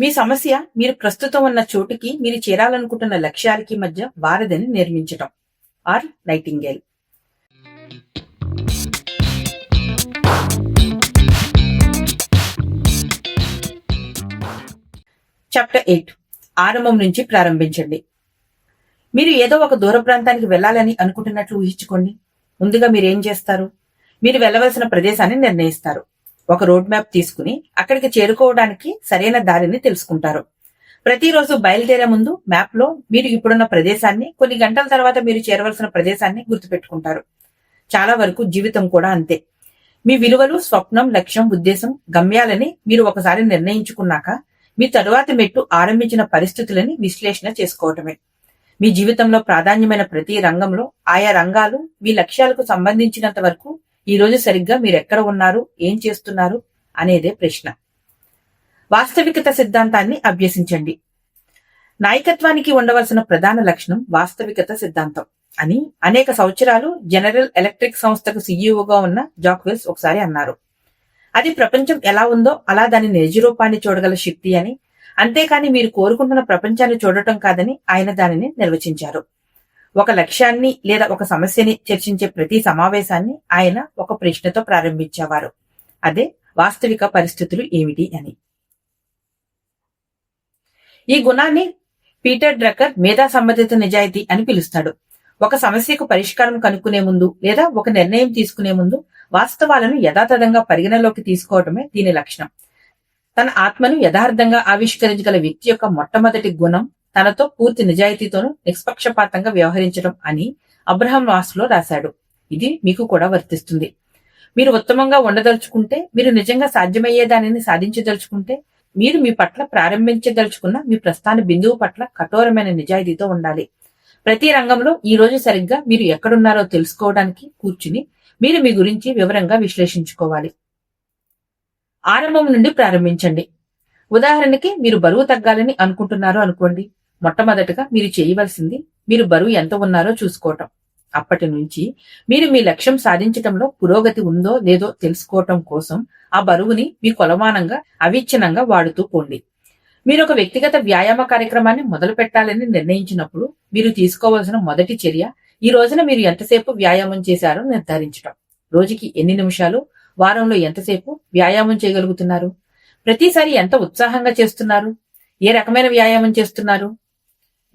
మీ సమస్య మీరు ప్రస్తుతం ఉన్న చోటుకి మీరు చేరాలనుకుంటున్న లక్ష్యాలకి మధ్య వారధిని నిర్మించటం. R Nightingale. చాప్టర్ ఎయిట్ ఆరంభం నుంచి ప్రారంభించండి. మీరు ఏదో ఒక దూర ప్రాంతానికి వెళ్ళాలని అనుకుంటున్నట్లు ఊహించుకోండి. ముందుగా మీరు ఏం చేస్తారు? మీరు వెళ్ళవలసిన ప్రదేశాన్ని నిర్ణయిస్తారు. ఒక రోడ్ మ్యాప్ తీసుకుని అక్కడికి చేరుకోవడానికి సరైన దారిని తెలుసుకుంటారు. ప్రతిరోజు బయలుదేరే ముందు మ్యాప్లో మీరు ఇప్పుడున్న ప్రదేశాన్ని కొన్ని గంటల తర్వాత మీరు చేరవలసిన ప్రదేశాన్ని గుర్తుపెట్టుకుంటారు. చాలా వరకు జీవితం కూడా అంతే. మీ విలువలు స్వప్నం లక్ష్యం ఉద్దేశం గమ్యాలని మీరు ఒకసారి నిర్ణయించుకున్నాక మీ తరువాతి మెట్టు ఆరంభించిన పరిస్థితులని విశ్లేషణ చేసుకోవటమే. మీ జీవితంలో ప్రాధాన్యమైన ప్రతి రంగంలో ఆయా రంగాలు మీ లక్ష్యాలకు సంబంధించినంత వరకు ఈ రోజు సరిగ్గా మీరు ఎక్కడ ఉన్నారు? ఏం చేస్తున్నారు? అనేదే ప్రశ్న. వాస్తవికత సిద్ధాంతాన్ని అభ్యసించండి. నాయకత్వానికి ఉండవలసిన ప్రధాన లక్షణం వాస్తవికత సిద్ధాంతం అని అనేక సంవత్సరాలు జనరల్ ఎలక్ట్రిక్ సంస్థకు సీఈఓగా ఉన్న జాక్వెల్స్ ఒకసారి అన్నారు. అది ప్రపంచం ఎలా ఉందో అలా దాని నిజరూపాన్ని చూడగల శక్తి అని అంతేకాని మీరు కోరుకుంటున్న ప్రపంచాన్ని చూడటం కాదని ఆయన దానిని నిర్వచించారు. ఒక లక్ష్యాన్ని లేదా ఒక సమస్యని చర్చించే ప్రతి సమావేశాన్ని ఆయన ఒక ప్రశ్నతో ప్రారంభించేవారు. అదే వాస్తవిక పరిస్థితులు ఏమిటి అని. ఈ గుణాన్ని పీటర్ డ్రక్కర్ మేధా సంబంధిత నిజాయితీ అని పిలుస్తాడు. ఒక సమస్యకు పరిష్కారం కనుక్కునే ముందు లేదా ఒక నిర్ణయం తీసుకునే ముందు వాస్తవాలను యథాతథంగా పరిగణలోకి తీసుకోవడమే దీని లక్షణం. తన ఆత్మను యథార్థంగా ఆవిష్కరించగల వ్యక్తి యొక్క మొట్టమొదటి గుణం తనతో పూర్తి నిజాయితీతోనూ నిష్పక్షపాతంగా వ్యవహరించడం అని అబ్రహం వాసులో రాశాడు. ఇది మీకు కూడా వర్తిస్తుంది. మీరు ఉత్తమంగా ఉండదలుచుకుంటే మీరు నిజంగా సాధ్యమయ్యే దానిని సాధించదలుచుకుంటే మీరు మీ పట్ల ప్రారంభించదలుచుకున్న మీ ప్రస్థాన బిందువు పట్ల కఠోరమైన నిజాయితీతో ఉండాలి. ప్రతి రంగంలో ఈ రోజు సరిగ్గా మీరు ఎక్కడున్నారో తెలుసుకోవడానికి కూర్చుని మీరు మీ గురించి వివరంగా విశ్లేషించుకోవాలి. ఆరంభం నుండి ప్రారంభించండి. ఉదాహరణకి మీరు బరువు తగ్గాలని అనుకుంటున్నారు అనుకోండి. మొట్టమొదటగా మీరు చేయవలసింది మీరు బరువు ఎంత ఉన్నారో చూసుకోవటం. అప్పటి నుంచి మీరు మీ లక్ష్యం సాధించటంలో పురోగతి ఉందో లేదో తెలుసుకోవటం కోసం ఆ బరువుని మీ కొలమానంగా అవిచ్ఛిన్నంగా వాడుతూ పోండి. మీరు ఒక వ్యక్తిగత వ్యాయామ కార్యక్రమాన్ని మొదలు పెట్టాలని నిర్ణయించినప్పుడు మీరు తీసుకోవాల్సిన మొదటి చర్య ఈ రోజున మీరు ఎంతసేపు వ్యాయామం చేశారో నిర్ధారించటం. రోజుకి ఎన్ని నిమిషాలు? వారంలో ఎంతసేపు వ్యాయామం చేయగలుగుతున్నారు? ప్రతిసారి ఎంత ఉత్సాహంగా చేస్తున్నారు? ఏ రకమైన వ్యాయామం చేస్తున్నారు?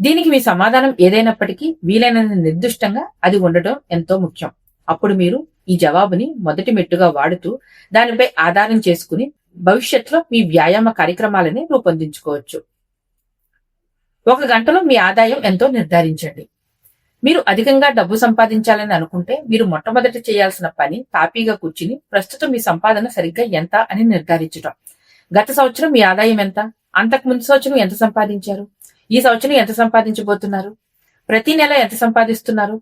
దీనికి మీ సమాధానం ఏదైనప్పటికీ వీలైనంత నిర్దిష్టంగా అది ఉండటం ఎంతో ముఖ్యం. అప్పుడు మీరు ఈ జవాబుని మొదటి మెట్టుగా వాడుతూ దానిపై ఆధారం చేసుకుని భవిష్యత్తులో మీ వ్యాయామ కార్యక్రమాలని రూపొందించుకోవచ్చు. ఒక గంటలో మీ ఆదాయం ఎంతో నిర్ధారించండి. మీరు అధికంగా డబ్బు సంపాదించాలని అనుకుంటే మీరు మొట్టమొదట చేయాల్సిన పని తాపీగా కూర్చుని ప్రస్తుతం మీ సంపాదన సరిగ్గా ఎంత అని నిర్ధారించడం గత సంవత్సరం మీ ఆదాయం ఎంత? అంతకు ముందు సంవత్సరం ఎంత సంపాదించారు? ఈ సంవత్సరం ఎంత సంపాదించబోతున్నారు? ప్రతి నెల ఎంత సంపాదిస్తున్నారు?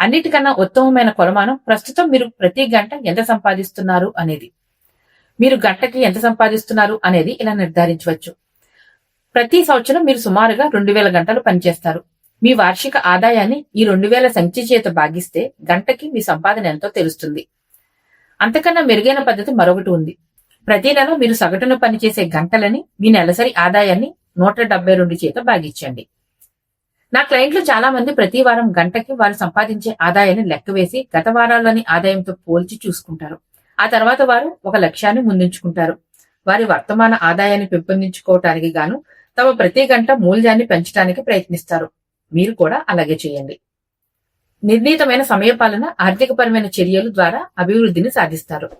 అన్నిటికన్నా ఉత్తమమైన కొలమానం ప్రస్తుతం మీరు ప్రతి గంట ఎంత సంపాదిస్తున్నారు అనేది. మీరు గంటకి ఎంత సంపాదిస్తున్నారు అనేది ఇలా నిర్ధారించవచ్చు. ప్రతి సంవత్సరం మీరు సుమారుగా రెండు వేల గంటలు పనిచేస్తారు. మీ వార్షిక ఆదాయాన్ని ఈ రెండు వేల సంఖ్య చేత భాగిస్తే గంటకి మీ సంపాదన ఎంతో తెలుస్తుంది. అంతకన్నా మెరుగైన పద్ధతి మరొకటి ఉంది. ప్రతి నెల మీరు సగటున పనిచేసే గంటలని మీ నెలసరి ఆదాయాన్ని నూట డెబ్బై రెండు చేత భాగించండి. నా క్లయింట్లు చాలా మంది ప్రతి వారం గంటకి వారు సంపాదించే ఆదాయాన్ని లెక్కవేసి గత వారాల్లోని ఆదాయంతో పోల్చి చూసుకుంటారు. ఆ తర్వాత వారు ఒక లక్ష్యాన్ని ముందుంచుకుంటారు. వారి వర్తమాన ఆదాయాన్ని పెంపొందించుకోవటానికి గాను తమ ప్రతి గంట మూల్యాన్ని పెంచడానికి ప్రయత్నిస్తారు. మీరు కూడా అలాగే చేయండి. నిర్ణీతమైన సమయపాలన ఆర్థికపరమైన చర్యల ద్వారా అభివృద్ధిని సాధిస్తారు.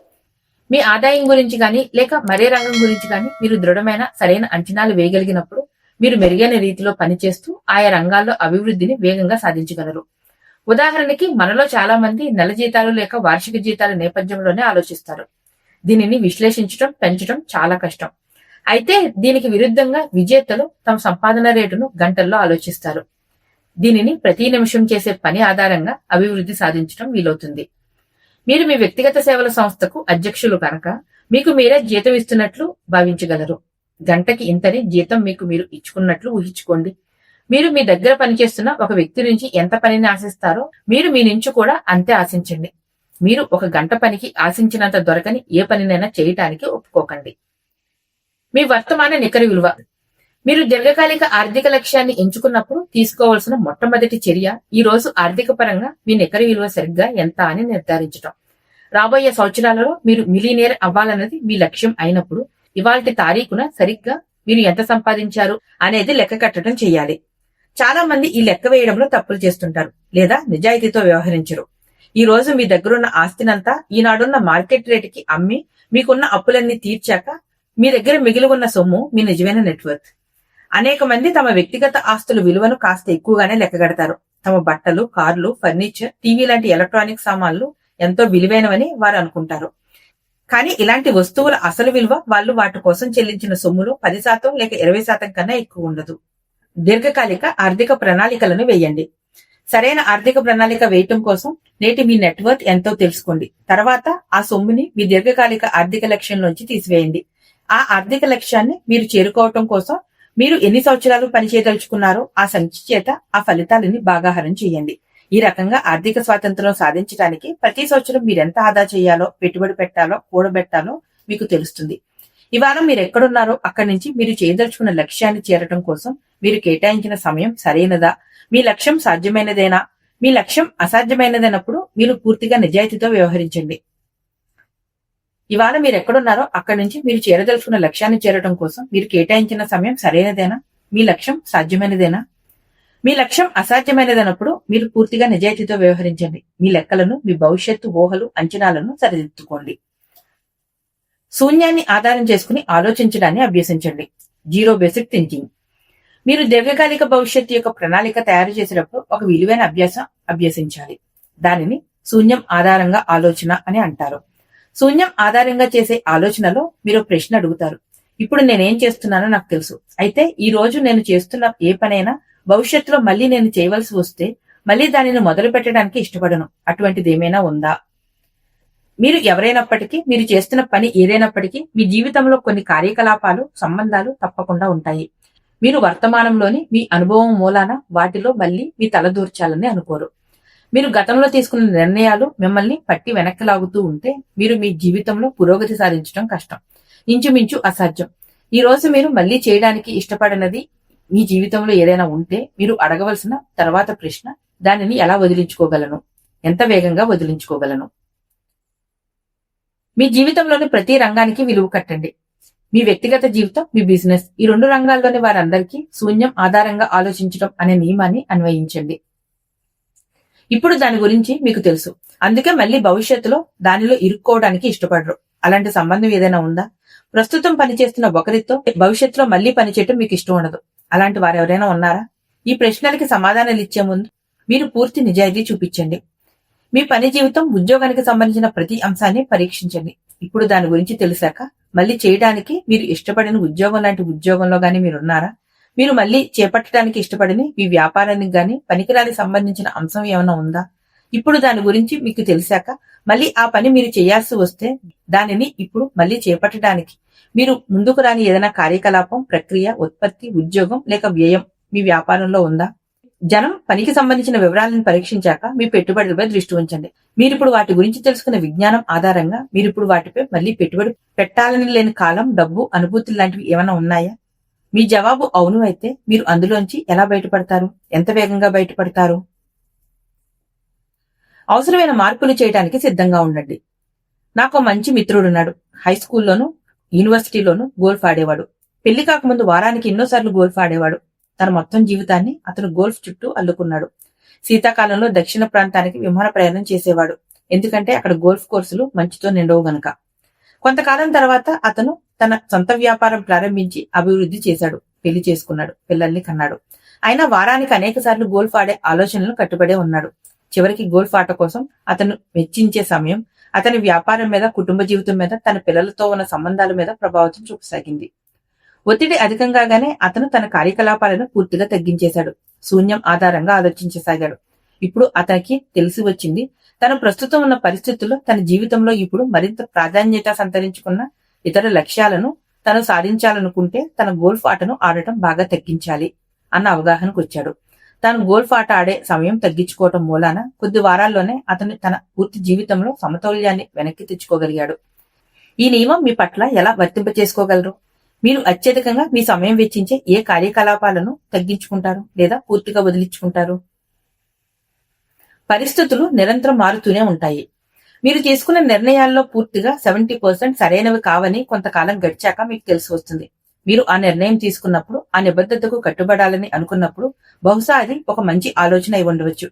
మీ ఆదాయం గురించి కానీ లేక మరే రంగం గురించి కానీ మీరు దృఢమైన సరైన అంచనాలు వేయగలిగినప్పుడు మీరు మెరుగైన రీతిలో పనిచేస్తూ ఆయా రంగాల్లో అభివృద్ధిని వేగంగా సాధించగలరు. ఉదాహరణకి మనలో చాలా మంది నెల జీతాలు లేక వార్షిక జీతాల నేపథ్యంలోనే ఆలోచిస్తారు. దీనిని విశ్లేషించడం పెంచడం చాలా కష్టం. అయితే దీనికి విరుద్ధంగా విజేతలు తమ సంపాదన రేటును గంటల్లో ఆలోచిస్తారు. దీనిని ప్రతి నిమిషం చేసే పని ఆధారంగా అభివృద్ధి సాధించడం వీలవుతుంది. మీరు మీ వ్యక్తిగత సేవల సంస్థకు అధ్యక్షులు కనుక మీకు మీరే జీతం ఇస్తున్నట్లు భావించగలరు. గంటకి ఇంతని జీతం మీకు మీరు ఇచ్చుకున్నట్లు ఊహించుకోండి. మీరు మీ దగ్గర పనిచేస్తున్న ఒక వ్యక్తి నుంచి ఎంత పనిని ఆశిస్తారో మీరు మీ నుంచి కూడా అంతే ఆశించండి. మీరు ఒక గంట పనికి ఆశించినంత దొరకని ఏ పనినైనా చేయటానికి ఒప్పుకోకండి. మీ వర్తమాన నికర విలువ మీరు దీర్ఘకాలిక ఆర్థిక లక్ష్యాన్ని ఎంచుకున్నప్పుడు తీసుకోవాల్సిన మొట్టమొదటి చర్య ఈ రోజు ఆర్థిక పరంగా మీ నికర విలువ సరిగ్గా ఎంత అని నిర్ధారించడం రాబోయే సంవత్సరాలలో మీరు మిలీనియర్ అవ్వాలన్నది మీ లక్ష్యం అయినప్పుడు ఇవాళ తారీఖున సరిగ్గా మీరు ఎంత సంపాదించారు అనేది లెక్క కట్టడం చేయాలి. చాలా మంది ఈ లెక్క వేయడంలో తప్పులు చేస్తుంటారు లేదా నిజాయితీతో వ్యవహరించరు. ఈ రోజు మీ దగ్గరున్న ఆస్తినంతా ఈనాడున్న మార్కెట్ రేటుకి అమ్మి మీకున్న అప్పులన్నీ తీర్చాక మీ దగ్గర మిగిలి ఉన్న సొమ్ము మీ నిజమైన నెట్వర్క్ అనేక మంది తమ వ్యక్తిగత ఆస్తుల విలువను కాస్త ఎక్కువగానే లెక్కగడతారు తమ బట్టలు కార్లు ఫర్నిచర్ టీవీ లాంటి ఎలక్ట్రానిక్ సామాన్లు ఎంతో విలువైనవని వారు అనుకుంటారు. కానీ ఇలాంటి వస్తువుల అసలు విలువ వాళ్ళు వాటి కోసం చెల్లించిన సొమ్ములు పది శాతం లేక ఇరవై శాతం కన్నా ఎక్కువ ఉండదు. దీర్ఘకాలిక ఆర్థిక ప్రణాళికలను వేయండి. సరైన ఆర్థిక ప్రణాళిక వేయటం కోసం నేటి మీ నెట్వర్క్ ఎంతో తెలుసుకోండి. తర్వాత ఆ సొమ్ముని మీ దీర్ఘకాలిక ఆర్థిక లక్ష్యం నుంచి తీసివేయండి. ఆ ఆర్థిక లక్ష్యాన్ని మీరు చేరుకోవటం కోసం మీరు ఎన్ని సంవత్సరాలు పనిచేయదలుచుకున్నారో ఆ సంఖ్య చేత ఆ ఫలితాలని బాగాహారం చేయండి. ఈ రకంగా ఆర్థిక స్వాతంత్రం సాధించడానికి ప్రతి సంవత్సరం మీరు ఎంత ఆదా చేయాలో పెట్టుబడి పెట్టాలో కూడబెట్టాలో మీకు తెలుస్తుంది. ఇవాళ మీరు ఎక్కడున్నారో అక్కడి నుంచి మీరు చేయదలుచుకున్న లక్ష్యాన్ని చేరటం కోసం మీరు కేటాయించిన సమయం సరైనదా? మీ లక్ష్యం సాధ్యమైనదేనా? మీ లక్ష్యం అసాధ్యమైనదైనప్పుడు మీరు పూర్తిగా నిజాయితీతో వ్యవహరించండి. ఇవాళ మీరు ఎక్కడున్నారో అక్కడి నుంచి మీరు చేరదలుచుకున్న లక్ష్యాన్ని చేరడం కోసం మీరు కేటాయించిన సమయం సరైనదేనా? మీ లక్ష్యం సాధ్యమైనదేనా? మీ లక్ష్యం అసాధ్యమైనదన్నప్పుడు మీరు పూర్తిగా నిజాయితీతో వ్యవహరించండి. మీ లెక్కలను మీ భవిష్యత్తు ఊహలు అంచనాలను సరిదిద్దుకోండి. శూన్యాన్ని ఆధారం చేసుకుని ఆలోచించడాన్ని అభ్యసించండి. Zero basic thinking. మీరు దీర్ఘకాలిక భవిష్యత్తు యొక్క ప్రణాళిక తయారు చేసేటప్పుడు ఒక విలువైన అభ్యాసం అభ్యసించాలి. దానిని శూన్యం ఆధారంగా ఆలోచన అని అంటారు. శూన్యం ఆధారంగా చేసే ఆలోచనలో మీరు ప్రశ్న అడుగుతారు. ఇప్పుడు నేనేం చేస్తున్నానో నాకు తెలుసు. అయితే ఈ రోజు నేను చేస్తున్న ఏ పనైనా భవిష్యత్తులో మళ్ళీ నేను చేయవలసి వస్తే మళ్ళీ దానిని మొదలు పెట్టడానికి ఇష్టపడను. అటువంటిది ఏమైనా ఉందా? మీరు ఎవరైనప్పటికీ మీరు చేస్తున్న పని ఏదైనప్పటికీ మీ జీవితంలో కొన్ని కార్యకలాపాలు సంబంధాలు తప్పకుండా ఉంటాయి. మీరు వర్తమానంలోని మీ అనుభవం మూలాన వాటిలో మళ్ళీ మీ తలదూర్చాలని అనుకోరు. మీరు గతంలో తీసుకున్న నిర్ణయాలు మిమ్మల్ని పట్టి వెనక్కి లాగుతూ ఉంటే మీరు మీ జీవితంలో పురోగతి సాధించడం కష్టం. ఇంచుమించు అసాధ్యం. ఈ రోజు మీరు మళ్ళీ చేయడానికి ఇష్టపడినది మీ జీవితంలో ఏదైనా ఉంటే మీరు అడగవలసిన తర్వాత ప్రశ్న దానిని ఎలా వదిలించుకోగలను? ఎంత వేగంగా వదిలించుకోగలను? మీ జీవితంలోని ప్రతి రంగానికి విలువ కట్టండి. మీ వ్యక్తిగత జీవితం మీ బిజినెస్ ఈ రెండు రంగాల్లోని వారందరికీ శూన్యం ఆధారంగా ఆలోచించడం అనే నియమాన్ని అన్వయించండి. ఇప్పుడు దాని గురించి మీకు తెలుసు. అందుకే మళ్ళీ భవిష్యత్తులో దానిలో ఇరుక్కోవడానికి ఇష్టపడరు. అలాంటి సంబంధం ఏదైనా ఉందా? ప్రస్తుతం పనిచేస్తున్న ఒకరితో భవిష్యత్తులో మళ్ళీ పనిచేయటం మీకు ఇష్టం ఉండదు. అలాంటి వారు ఎవరైనా ఉన్నారా? ఈ ప్రశ్నలకి సమాధానాలు ఇచ్చే ముందు మీరు పూర్తి నిజాయితీ చూపించండి. మీ పని జీవితం ఉద్యోగానికి సంబంధించిన ప్రతి అంశాన్ని పరీక్షించండి. ఇప్పుడు దాని గురించి తెలిసాక మళ్ళీ చేయడానికి మీరు ఇష్టపడిన ఉద్యోగం లాంటి ఉద్యోగంలో గానీ మీరున్నారా మీరు మళ్ళీ చేపట్టడానికి ఇష్టపడని మీ వ్యాపారానికి గాని పనికిరానికి సంబంధించిన అంశం ఏమైనా ఉందా? ఇప్పుడు దాని గురించి మీకు తెలిసాక మళ్ళీ ఆ పని మీరు చేయాల్సి వస్తే దానిని ఇప్పుడు మళ్ళీ చేపట్టడానికి మీరు ముందుకు రాని ఏదైనా కార్యకలాపం ప్రక్రియ ఉత్పత్తి ఉద్యోగం లేక వ్యయం మీ వ్యాపారంలో ఉందా? జనం పనికి సంబంధించిన వివరాలను పరీక్షించాక మీ పెట్టుబడులపై దృష్టి ఉంచండి. మీరు ఇప్పుడు వాటి గురించి తెలుసుకున్న విజ్ఞానం ఆధారంగా మీరు ఇప్పుడు వాటిపై మళ్ళీ పెట్టుబడి పెట్టాలని లేని కాలం డబ్బు అనుభూతులు లాంటివి ఏమైనా ఉన్నాయా? మీ జవాబు అవును అయితే మీరు అందులోంచి ఎలా బయటపడతారు? ఎంత వేగంగా బయటపడతారు? అవసరమైన మార్పులు చేయడానికి సిద్ధంగా ఉండండి. నాకు మంచి మిత్రుడున్నాడు. హై స్కూల్లోను యూనివర్సిటీలోను గోల్ఫ్ ఆడేవాడు. పెళ్ళి కాకముందు వారానికి ఎన్నోసార్లు గోల్ఫ్ ఆడేవాడు. తన మొత్తం జీవితాన్ని అతను గోల్ఫ్ చుట్టూ అల్లుకున్నాడు. శీతాకాలంలో దక్షిణ ప్రాంతానికి విమాన ప్రయాణం చేసేవాడు. ఎందుకంటే అక్కడ గోల్ఫ్ కోర్సులు మంచుతో నిండవు గనక. కొంతకాలం తర్వాత అతను తన సొంత వ్యాపారం ప్రారంభించి అభివృద్ధి చేశాడు. పెళ్ళి చేసుకున్నాడు. పిల్లల్ని కన్నాడు. ఆయన వారానికి అనేక సార్లు గోల్ఫ్ ఆడే ఆలోచనలు కట్టుబడే ఉన్నాడు. చివరికి గోల్ఫ్ ఆట కోసం అతను వెచ్చించే సమయం అతని వ్యాపారం మీద కుటుంబ జీవితం మీద తన పిల్లలతో ఉన్న సంబంధాల మీద ప్రభావితం చూపసాగింది. ఒత్తిడి అధికంగానే అతను తన కార్యకలాపాలను పూర్తిగా తగ్గించేశాడు. శూన్యం ఆధారంగా ఆలోచించసాగాడు. ఇప్పుడు అతనికి తెలిసి వచ్చింది తను ప్రస్తుతం ఉన్న పరిస్థితుల్లో తన జీవితంలో ఇప్పుడు మరింత ప్రాధాన్యత సంతరించుకున్న ఇతర లక్ష్యాలను తను సాధించాలనుకుంటే తన గోల్ఫ్ ఆటను ఆడటం బాగా తగ్గించాలి అన్న అవగాహనకు వచ్చాడు. తాను గోల్ఫ్ ఆట ఆడే సమయం తగ్గించుకోవటం మూలాన కొద్ది వారాల్లోనే అతను తన పూర్తి జీవితంలో సమతౌల్యాన్ని వెనక్కి తెచ్చుకోగలిగాడు. ఈ నియమం మీ పట్ల ఎలా వర్తింప చేసుకోగలరు మీరు అత్యధికంగా మీ సమయం వెచ్చించే ఏ కార్యకలాపాలను తగ్గించుకుంటారు లేదా పూర్తిగా వదిలించుకుంటారు? పరిస్థితులు నిరంతరం మారుతూనే ఉంటాయి. మీరు తీసుకున్న నిర్ణయాల్లో పూర్తిగా సెవెంటీ పర్సెంట్ సరైనవి కావని కొంతకాలం గడిచాక మీకు తెలిసి వస్తుంది. మీరు ఆ నిర్ణయం తీసుకున్నప్పుడు ఆ నిబద్ధతకు కట్టుబడాలని అనుకున్నప్పుడు బహుశా అది ఒక మంచి ఆలోచన అయి ఉండవచ్చు.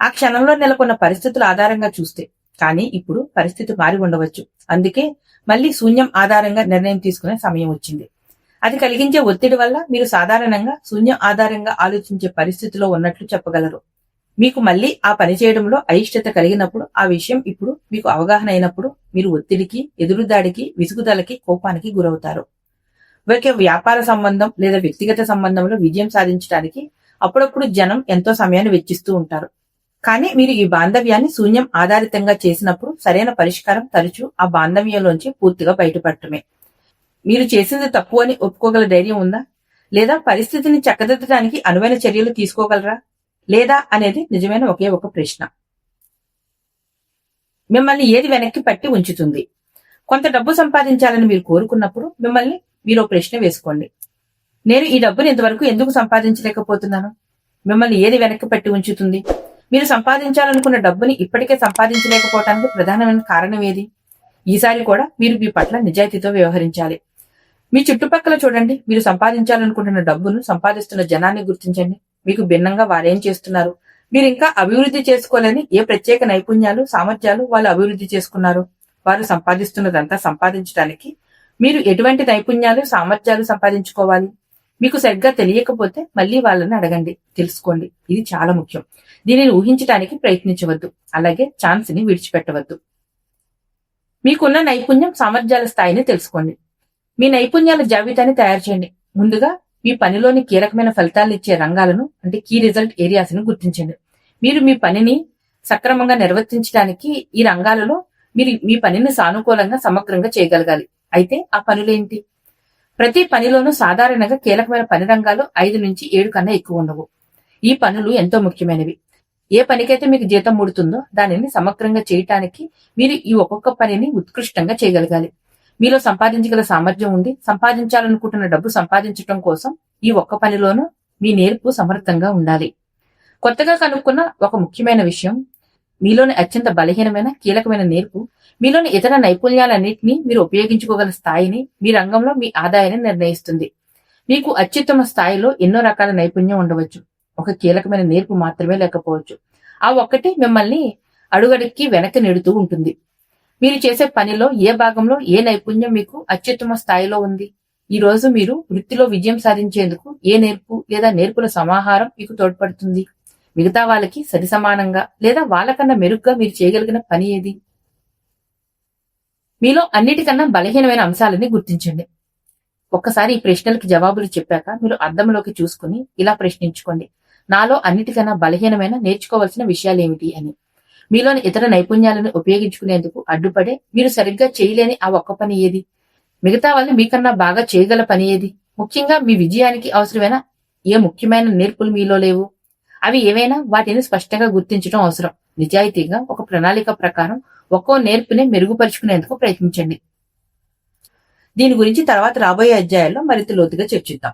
ఆ క్షణంలో నెలకొన్న పరిస్థితుల ఆధారంగా చూస్తే కానీ ఇప్పుడు పరిస్థితి మారి ఉండవచ్చు. అందుకే మళ్ళీ శూన్యం ఆధారంగా నిర్ణయం తీసుకునే సమయం వచ్చింది. అది కలిగించే ఒత్తిడి వల్ల మీరు సాధారణంగా శూన్యం ఆధారంగా ఆలోచించే పరిస్థితిలో ఉన్నట్లు చెప్పగలరు. మీకు మళ్ళీ ఆ పని చేయడంలో అయిష్టత కలిగినప్పుడు ఆ విషయం ఇప్పుడు మీకు అవగాహన అయినప్పుడు మీరు ఒత్తిడికి ఎదురుదాడికి విసుగుదలకి కోపానికి గురవుతారు. ఒక వ్యాపార సంబంధం లేదా వ్యక్తిగత సంబంధంలో విజయం సాధించడానికి అప్పుడప్పుడు జనం ఎంతో సమయాన్ని వెచ్చిస్తూ ఉంటారు. కానీ మీరు ఈ బాంధవ్యాన్ని శూన్యం ఆధారితంగా చేసినప్పుడు సరైన పరిష్కారం తరచూ ఆ బాంధవ్యంలోంచి పూర్తిగా బయటపడటమే. మీరు చేసింది తప్పు అని ఒప్పుకోగల ధైర్యం ఉందా? లేదా పరిస్థితిని చక్కదిద్దడానికి అనువైన చర్యలు తీసుకోగలరా? లేదా అనేది నిజమైన ఒకే ఒక ప్రశ్న. మిమ్మల్ని ఏది వెనక్కి పట్టి ఉంచుతుంది? కొంత డబ్బు సంపాదించాలని మీరు కోరుకున్నప్పుడు మిమ్మల్ని మీరు ప్రశ్న వేసుకోండి. నేను ఈ డబ్బుని ఇంతవరకు ఎందుకు సంపాదించలేకపోతున్నాను? మిమ్మల్ని ఏది వెనక్కి పట్టి ఉంచుతుంది? మీరు సంపాదించాలనుకున్న డబ్బుని ఇప్పటికే సంపాదించలేకపోవటానికి ప్రధానమైన కారణం ఏది? ఈసారి కూడా మీరు మీ పట్ల నిజాయితీతో వ్యవహరించాలి. మీ చుట్టుపక్కల చూడండి. మీరు సంపాదించాలనుకుంటున్న డబ్బును సంపాదిస్తున్న జనాన్ని గుర్తించండి. మీకు భిన్నంగా వారేం చేస్తున్నారు? మీరు ఇంకా అభివృద్ధి చేసుకోలేని ఏ ప్రత్యేక నైపుణ్యాలు సామర్థ్యాలు వాళ్ళు అభివృద్ధి చేసుకున్నారు? వారు సంపాదిస్తున్నదంతా సంపాదించడానికి మీరు ఎటువంటి నైపుణ్యాలు సామర్థ్యాలు సంపాదించుకోవాలి? మీకు సరిగ్గా తెలియకపోతే మళ్ళీ వాళ్ళని అడగండి తెలుసుకోండి. ఇది చాలా ముఖ్యం. దీనిని ఊహించడానికి ప్రయత్నించవద్దు. అలాగే ఛాన్స్ని విడిచిపెట్టవద్దు. మీకున్న నైపుణ్యం సామర్థ్యాల స్థాయిని తెలుసుకోండి. మీ నైపుణ్యాల జాబితాని తయారు చేయండి. ముందుగా మీ పనిలోని కీలకమైన ఫలితాలు ఇచ్చే రంగాలను అంటే కీ రిజల్ట్ ఏరియాస్ని గుర్తించండి. మీరు మీ పనిని సక్రమంగా నిర్వర్తించడానికి ఈ రంగాలలో మీరు మీ పనిని సానుకూలంగా సమగ్రంగా చేయగలగాలి. అయితే ఆ పనులేంటి ప్రతి పనిలోనూ సాధారణంగా కీలకమైన పని రంగాలు ఐదు నుంచి ఏడు కన్నా ఎక్కువ ఉండవు. ఈ పనులు ఎంతో ముఖ్యమైనవి. ఏ పనికైతే మీకు జీతం ముడుతుందో దానిని సమగ్రంగా చేయటానికి మీరు ఈ ఒక్కొక్క పనిని ఉత్కృష్టంగా చేయగలగాలి. మీలో సంపాదించగల సామర్థ్యం ఉండి సంపాదించాలనుకుంటున్న డబ్బు సంపాదించడం కోసం ఈ ఒక్క పనిలోనూ మీ నేర్పు సమర్థంగా ఉండాలి. కొత్తగా కనుక్కున్న ఒక ముఖ్యమైన విషయం మీలోని అత్యంత బలహీనమైన కీలకమైన నేర్పు మీలోని ఇతర నైపుణ్యాలన్నింటినీ మీరు ఉపయోగించుకోగల స్థాయిని మీ రంగంలో మీ ఆదాయాన్ని నిర్ణయిస్తుంది. మీకు అత్యుత్తమ స్థాయిలో ఎన్నో రకాల నైపుణ్యం ఉండవచ్చు. ఒక కీలకమైన నేర్పు మాత్రమే లేకపోవచ్చు. ఆ ఒక్కటి మిమ్మల్ని అడుగడుక్కి వెనక్కి నెడుతూ ఉంటుంది. మీరు చేసే పనిలో ఏ భాగంలో ఏ నైపుణ్యం మీకు అత్యుత్తమ స్థాయిలో ఉంది? ఈ రోజు మీరు వృత్తిలో విజయం సాధించేందుకు ఏ నేర్పు లేదా నేర్పుల సమాహారం మీకు తోడ్పడుతుంది? మిగతా వాళ్ళకి సరి సమానంగా లేదా వాళ్ళకన్నా మెరుగ్గా మీరు చేయగలిగిన పని ఏది? మీలో అన్నిటికన్నా బలహీనమైన అంశాలని గుర్తించండి. ఒక్కసారి ఈ ప్రశ్నలకు జవాబులు చెప్పాక మీరు అర్థంలోకి చూసుకుని ఇలా ప్రశ్నించుకోండి. నాలో అన్నిటికన్నా బలహీనమైన నేర్చుకోవాల్సిన విషయాలు ఏమిటి అని. మీలోని ఇతర నైపుణ్యాలను ఉపయోగించుకునేందుకు అడ్డుపడే మీరు సరిగ్గా చేయలేని ఆ ఒక్క పని ఏది? మిగతా వాళ్ళు మీకన్నా బాగా చేయగల పని ఏది? ముఖ్యంగా మీ విజయానికి అవసరమైన ఏ ముఖ్యమైన నేర్పులు మీలో లేవు? అవి ఏవైనా వాటిని స్పష్టంగా గుర్తించడం అవసరం. నిజాయితీగా ఒక ప్రణాళిక ప్రకారం ఒక్కో నేర్పుని మెరుగుపరుచుకునేందుకు ప్రయత్నించండి. దీని గురించి తర్వాత రాబోయే అధ్యాయాల్లో మరింత లోతుగా చర్చిద్దాం.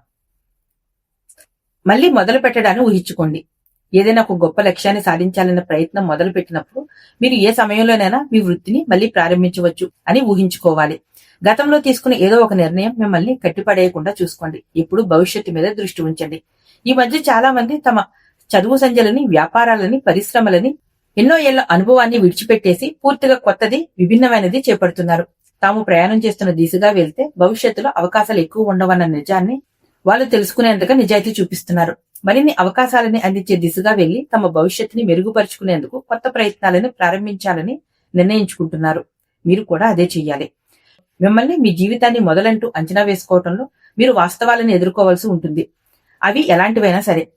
మళ్ళీ మొదలు పెట్టడాన్ని ఊహించుకోండి. ఏదైనా ఒక గొప్ప లక్ష్యాన్ని సాధించాలన్న ప్రయత్నం మొదలు పెట్టినప్పుడు మీరు ఏ సమయంలోనైనా మీ వృత్తిని మళ్ళీ ప్రారంభించవచ్చు అని ఊహించుకోవాలి. గతంలో తీసుకున్న ఏదో ఒక నిర్ణయం మిమ్మల్ని కట్టిపడేయకుండా చూసుకోండి. ఇప్పుడు భవిష్యత్తు మీద దృష్టి ఉంచండి. ఈ మధ్య చాలా మంది తమ చదువు సంజలని వ్యాపారాలని పరిశ్రమలని ఎన్నో ఏళ్ళ అనుభవాన్ని విడిచిపెట్టేసి పూర్తిగా కొత్తది విభిన్నమైనది చేపడుతున్నారు. తాము ప్రయాణం చేస్తున్న దిశగా వెళ్తే భవిష్యత్తులో అవకాశాలు ఎక్కువ ఉండవన్న నిజాన్ని వాళ్ళు తెలుసుకునేందుకు నిజాయితీ చూపిస్తున్నారు. మరిన్ని అవకాశాలని అందించే దిశగా వెళ్ళి తమ భవిష్యత్తుని మెరుగుపరుచుకునేందుకు కొత్త ప్రయత్నాలను ప్రారంభించాలని నిర్ణయించుకుంటున్నారు. మీరు కూడా అదే చెయ్యాలి. మిమ్మల్ని మీ జీవితాన్ని మొదలంటూ అంచనా వేసుకోవటంలో మీరు వాస్తవాలను ఎదుర్కోవాల్సి ఉంటుంది. అవి ఎలాంటివైనా సరే.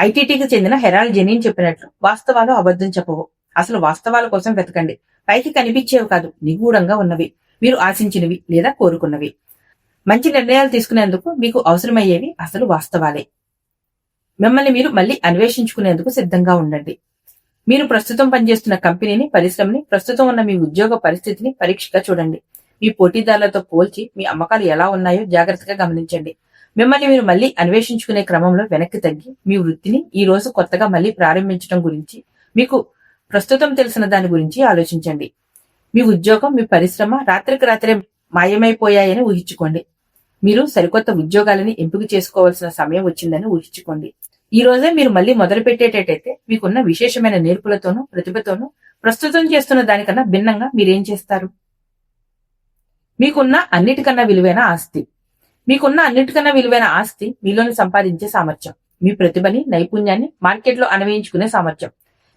ఐటీటీకి చెందిన హెరాల్డ్ జెనిన్ చెప్పినట్లు వాస్తవాలు అబద్ధం చెప్పవు. అసలు వాస్తవాల కోసం వెతకండి. పైకి కనిపించేవి కాదు నిగూఢంగా ఉన్నవి. మీరు ఆశించినవి లేదా కోరుకున్నవి. మంచి నిర్ణయాలు తీసుకునేందుకు మీకు అవసరమయ్యేవి అసలు వాస్తవాలే. మిమ్మల్ని మీరు మళ్ళీ అన్వేషించుకునేందుకు సిద్ధంగా ఉండండి. మీరు ప్రస్తుతం పనిచేస్తున్న కంపెనీని పరిశ్రమని ప్రస్తుతం ఉన్న మీ ఉద్యోగ పరిస్థితిని పరీక్షగా చూడండి. మీ పోటీదారులతో పోల్చి మీ అమ్మకాలు ఎలా ఉన్నాయో జాగ్రత్తగా గమనించండి. మిమ్మల్ని మీరు మళ్ళీ అన్వేషించుకునే క్రమంలో వెనక్కి తగ్గి మీ వృత్తిని ఈ రోజు కొత్తగా మళ్ళీ ప్రారంభించడం గురించి మీకు ప్రస్తుతం తెలిసిన దాని గురించి ఆలోచించండి. మీ ఉద్యోగం మీ పరిశ్రమ రాత్రికి రాత్రే మాయమైపోయాయని ఊహించుకోండి. మీరు సరికొత్త ఉద్యోగాలని ఎంపిక చేసుకోవాల్సిన సమయం వచ్చిందని ఊహించుకోండి. ఈ రోజే మీరు మళ్ళీ మొదలు పెట్టేటట్టయితే మీకున్న విశేషమైన నేర్పులతోనూ ప్రతిభతోనూ ప్రస్తుతం చేస్తున్న దానికన్నా భిన్నంగా మీరేం చేస్తారు? మీకున్న అన్నిటికన్నా విలువైన ఆస్తి. మీకున్న అన్నిటికన్నా విలువైన ఆస్తి మీలోని సంపాదించే సామర్థ్యం. మీ ప్రతిభని నైపుణ్యాన్ని మార్కెట్లో అన్వయించుకునే సామర్థ్యం.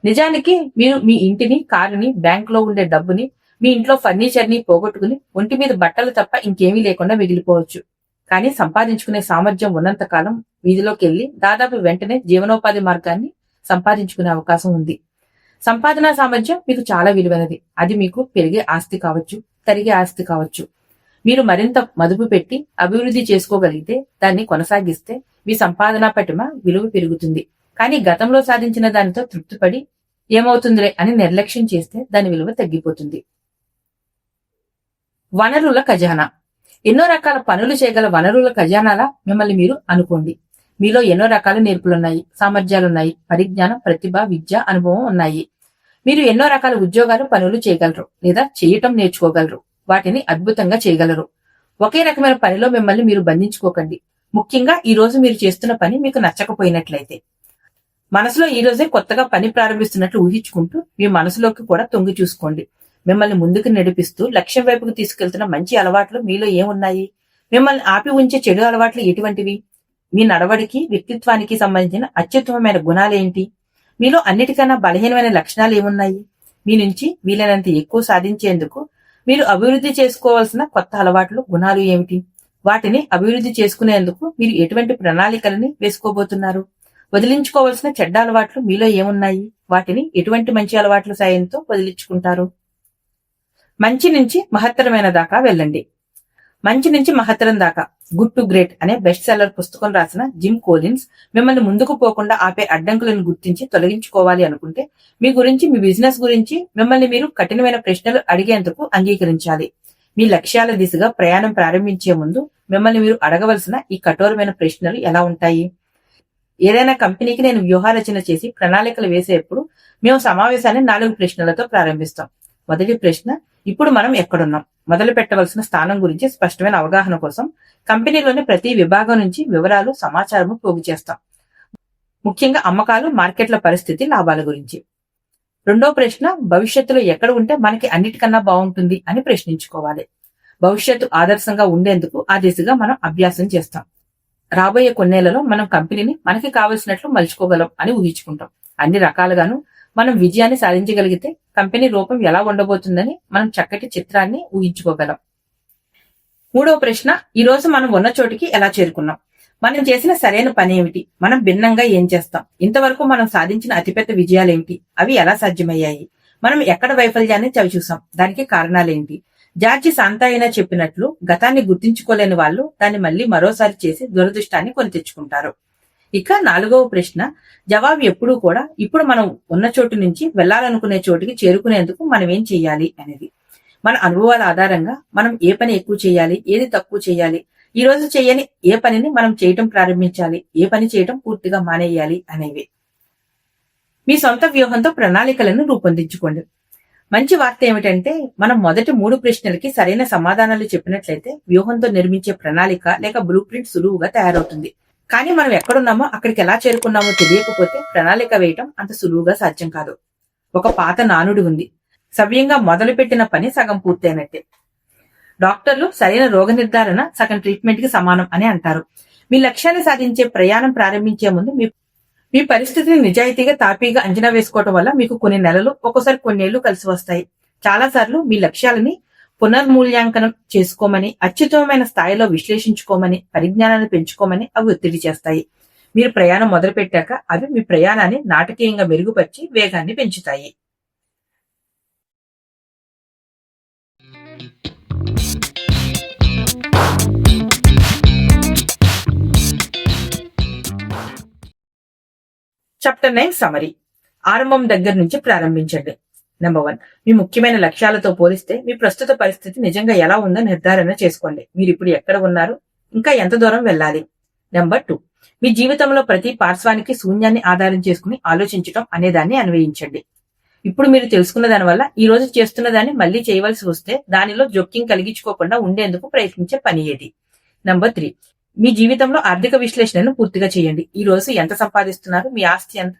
నిజానికి మీరు మీ ఇంటిని కారుని బ్యాంక్లో ఉండే డబ్బుని మీ ఇంట్లో ఫర్నిచర్ని పోగొట్టుకుని ఒంటి మీద బట్టలు తప్ప ఇంకేమీ లేకుండా మిగిలిపోవచ్చు. కానీ సంపాదించుకునే సామర్థ్యం ఉన్నంత కాలం వీధిలోకి వెళ్ళి దాదాపు వెంటనే జీవనోపాధి మార్గాన్ని సంపాదించుకునే అవకాశం ఉంది. సంపాదన సామర్థ్యం మీకు చాలా విలువైనది. అది మీకు పెరిగే ఆస్తి కావచ్చు తరిగే ఆస్తి కావచ్చు. మీరు మరింత మదుపు పెట్టి అభివృద్ధి చేసుకోగలిగితే దాన్ని కొనసాగిస్తే మీ సంపాదన పటిమ విలువ పెరుగుతుంది. కానీ గతంలో సాధించిన దానితో తృప్తిపడి ఏమవుతుందిలే అని నిర్లక్ష్యం చేస్తే దాని విలువ తగ్గిపోతుంది. వనరుల ఖజానా ఎన్నో రకాల పనులు చేయగల వనరుల ఖజానాలా మిమ్మల్ని మీరు అనుకోండి. మీలో ఎన్నో రకాల నేర్పులున్నాయి సామర్థ్యాలున్నాయి పరిజ్ఞానం ప్రతిభ విద్య అనుభవం ఉన్నాయి. మీరు ఎన్నో రకాల ఉద్యోగాలు పనులు చేయగలరు లేదా చేయటం నేర్చుకోగలరు. వాటిని అద్భుతంగా చేయగలరు. ఒకే రకమైన పనిలో మిమ్మల్ని మీరు బంధించుకోకండి. ముఖ్యంగా ఈ రోజు మీరు చేస్తున్న పని మీకు నచ్చకపోయినట్లయితే. మనసులో ఈ రోజే కొత్తగా పని ప్రారంభిస్తున్నట్లు ఊహించుకుంటూ మీ మనసులోకి కూడా తొంగి చూసుకోండి. మిమ్మల్ని ముందుకు నడిపిస్తూ లక్ష్యం వైపుకు తీసుకెళ్తున్న మంచి అలవాట్లు మీలో ఏమున్నాయి? మిమ్మల్ని ఆపి ఉంచే చెడు అలవాట్లు ఎటువంటివి? మీ నడవడికి వ్యక్తిత్వానికి సంబంధించిన అత్యుత్తమమైన గుణాలేంటి మీలో అన్నిటికన్నా బలహీనమైన లక్షణాలు ఏమున్నాయి? మీ నుంచి వీలైనంత ఎక్కువ సాధించేందుకు మీరు అభివృద్ధి చేసుకోవాల్సిన కొత్త అలవాట్లు గుణాలు ఏమిటి? వాటిని అభివృద్ధి చేసుకునేందుకు మీరు ఎటువంటి ప్రణాళికలని వేసుకోబోతున్నారు? వదిలించుకోవాల్సిన చెడ్డ అలవాట్లు మీలో ఏమున్నాయి? వాటిని ఎటువంటి మంచి అలవాట్ల సాయంతో వదిలించుకుంటారు? మంచి నుంచి మహత్తరమైన దాకా వెళ్ళండి. మంచి నుంచి మహత్తరం దాకా. గుడ్ టు గ్రేట్ అనే బెస్ట్ సెల్లర్ పుస్తకం రాసిన జిమ్ కోలిన్స్ మిమ్మల్ని ముందుకు పోకుండా ఆపే అడ్డంకులను గుర్తించి తొలగించుకోవాలి అనుకుంటే మీ గురించి మీ బిజినెస్ గురించి మిమ్మల్ని మీరు కఠినమైన ప్రశ్నలు అడిగేందుకు అంగీకరించాలి. మీ లక్ష్యాల దిశగా ప్రయాణం ప్రారంభించే ముందు మిమ్మల్ని మీరు అడగవలసిన ఈ కఠోరమైన ప్రశ్నలు ఎలా ఉంటాయి? ఏదైనా కంపెనీకి నేను వ్యూహారచన చేసి ప్రణాళికలు వేసేప్పుడు మేము సమావేశాన్ని నాలుగు ప్రశ్నలతో ప్రారంభిస్తాం. మొదటి ప్రశ్న ఇప్పుడు మనం ఎక్కడున్నాం? మొదలు పెట్టవలసిన స్థానం గురించి స్పష్టమైన అవగాహన కోసం కంపెనీలోని ప్రతి విభాగం నుంచి వివరాలు సమాచారము పోగు చేస్తాం. ముఖ్యంగా అమ్మకాలు మార్కెట్ల పరిస్థితి లాభాల గురించి. రెండో ప్రశ్న భవిష్యత్తులో ఎక్కడ ఉంటే మనకి అన్నిటికన్నా బాగుంటుంది అని ప్రశ్నించుకోవాలి. భవిష్యత్తు ఆదర్శంగా ఉండేందుకు ఆ దిశగా మనం అభ్యాసం చేస్తాం. రాబోయే కొన్నేళ్ళలో మనం కంపెనీని మనకి కావలసినట్లు మలుచుకోగలం అని ఊహించుకుంటాం. అన్ని రకాలుగాను మనం విజయాన్ని సాధించగలిగితే కంపెనీ రూపం ఎలా ఉండబోతుందని మనం చక్కటి చిత్రాన్ని ఊహించుకోగలం. మూడవ ప్రశ్న ఈ రోజు మనం ఉన్న చోటికి ఎలా చేరుకున్నాం? మనం చేసిన సరైన పని ఏమిటి? మనం భిన్నంగా ఏం చేస్తాం? ఇంతవరకు మనం సాధించిన అతిపెద్ద విజయాలు ఏమిటి? అవి ఎలా సాధ్యమయ్యాయి? మనం ఎక్కడ వైఫల్యాన్ని చవిచూసాం? దానికి కారణాలేంటి? జార్జి శాంతాయినా చెప్పినట్లు గతాన్ని గుర్తించుకోలేని వాళ్ళు దాన్ని మళ్ళీ మరోసారి చేసి దురదృష్టాన్ని కొని తెచ్చుకుంటారు. ఇక నాలుగవ ప్రశ్న జవాబు ఎప్పుడూ కూడా ఇప్పుడు మనం ఉన్న చోటు నుంచి వెళ్ళాలనుకునే చోటుకి చేరుకునేందుకు మనం ఏం చెయ్యాలి అనేది. మన అనుభవాల ఆధారంగా మనం ఏ పని ఎక్కువ చేయాలి ఏది తక్కువ చేయాలి ఈ రోజు చేయని ఏ పనిని మనం చేయటం ప్రారంభించాలి ఏ పని చేయటం పూర్తిగా మానేయాలి అనేవి. మీ సొంత వ్యూహంతో ప్రణాళికలను రూపొందించుకోండి. మంచి వార్త ఏమిటంటే మనం మొదటి మూడు ప్రశ్నలకి సరైన సమాధానాలు చెప్పినట్లయితే వ్యూహంతో నిర్మించే ప్రణాళిక లేక బ్లూ ప్రింట్ సులువుగా తయారవుతుంది. కానీ మనం ఎక్కడున్నామో అక్కడికి ఎలా చేరుకున్నామో తెలియకపోతే ప్రణాళిక వేయటం అంత సులువుగా సాధ్యం కాదు. ఒక పాత నానుడి ఉంది. సవ్యంగా మొదలుపెట్టిన పని సగం పూర్తయినట్టే. డాక్టర్లు సరైన రోగ నిర్ధారణ సగం ట్రీట్మెంట్కి సమానం అని అంటారు. మీ లక్ష్యాన్ని సాధించే ప్రయాణం ప్రారంభించే ముందు మీ మీ పరిస్థితిని నిజాయితీగా తాపీగా అంచనా వేసుకోవటం వల్ల మీకు కొన్ని నెలలు ఒక్కోసారి కొన్నేళ్ళు కలిసి వస్తాయి. చాలా సార్లు మీ లక్ష్యాలని పునర్మూల్యాంకనం చేసుకోమని అత్యుత్తమమైన స్థాయిలో విశ్లేషించుకోమని పరిజ్ఞానాన్ని పెంచుకోమని అవి ఒత్తిడి చేస్తాయి. మీరు ప్రయాణం మొదలుపెట్టాక అవి మీ ప్రయాణాన్ని నాటకీయంగా మెరుగుపరిచి వేగాన్ని పెంచుతాయి. చాప్టర్ నైన్ సమరీ ఆరంభం దగ్గర నుంచి ప్రారంభించండి. నెంబర్ వన్ మీ ముఖ్యమైన లక్ష్యాలతో పోలిస్తే మీ ప్రస్తుత పరిస్థితి నిజంగా ఎలా ఉందో నిర్ధారణ చేసుకోండి. మీరు ఇప్పుడు ఎక్కడ ఉన్నారు? ఇంకా ఎంత దూరం వెళ్ళాలి? నెంబర్ టూ మీ జీవితంలో ప్రతి పార్శ్వానికి శూన్యాన్ని ఆధారం చేసుకుని ఆలోచించడం అనే దాన్ని అన్వయించండి. ఇప్పుడు మీరు తెలుసుకున్న దాని వల్ల ఈ రోజు చేస్తున్న దాన్ని మళ్ళీ చేయవలసి వస్తే దానిలో జోక్యం కలిగించుకోకుండా ఉండేందుకు ప్రయత్నించే పని ఏది? నంబర్ త్రీ మీ జీవితంలో ఆర్థిక విశ్లేషణను పూర్తిగా చేయండి. ఈ రోజు ఎంత సంపాదిస్తున్నారు? మీ ఆస్తి ఎంత?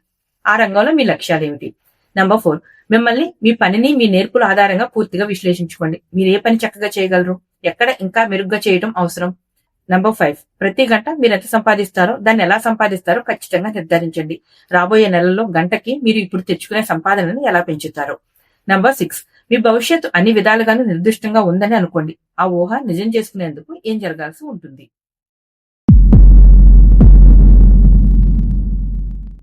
ఆ రంగంలో మీ లక్ష్యాలు ఏమిటి? నంబర్ ఫోర్ మిమ్మల్ని మీ పనిని మీ నేర్పుల ఆధారంగా పూర్తిగా విశ్లేషించుకోండి. మీరు ఏ పని చక్కగా చేయగలరు? ఎక్కడ ఇంకా మెరుగ్గా చేయడం అవసరం? నంబర్ ఫైవ్ ప్రతి గంట మీరు ఎంత సంపాదిస్తారో దాన్ని ఎలా సంపాదిస్తారో ఖచ్చితంగా నిర్ధారించండి. రాబోయే నెలల్లో గంటకి మీరు ఇప్పుడు తెచ్చుకునే సంపాదనను ఎలా పెంచుతారో. నంబర్ సిక్స్ మీ భవిష్యత్తు అన్ని విధాలుగాను నిర్దిష్టంగా ఉందని అనుకోండి. ఆ ఊహ నిజం చేసుకునేందుకు ఏం జరగాల్సి ఉంటుంది?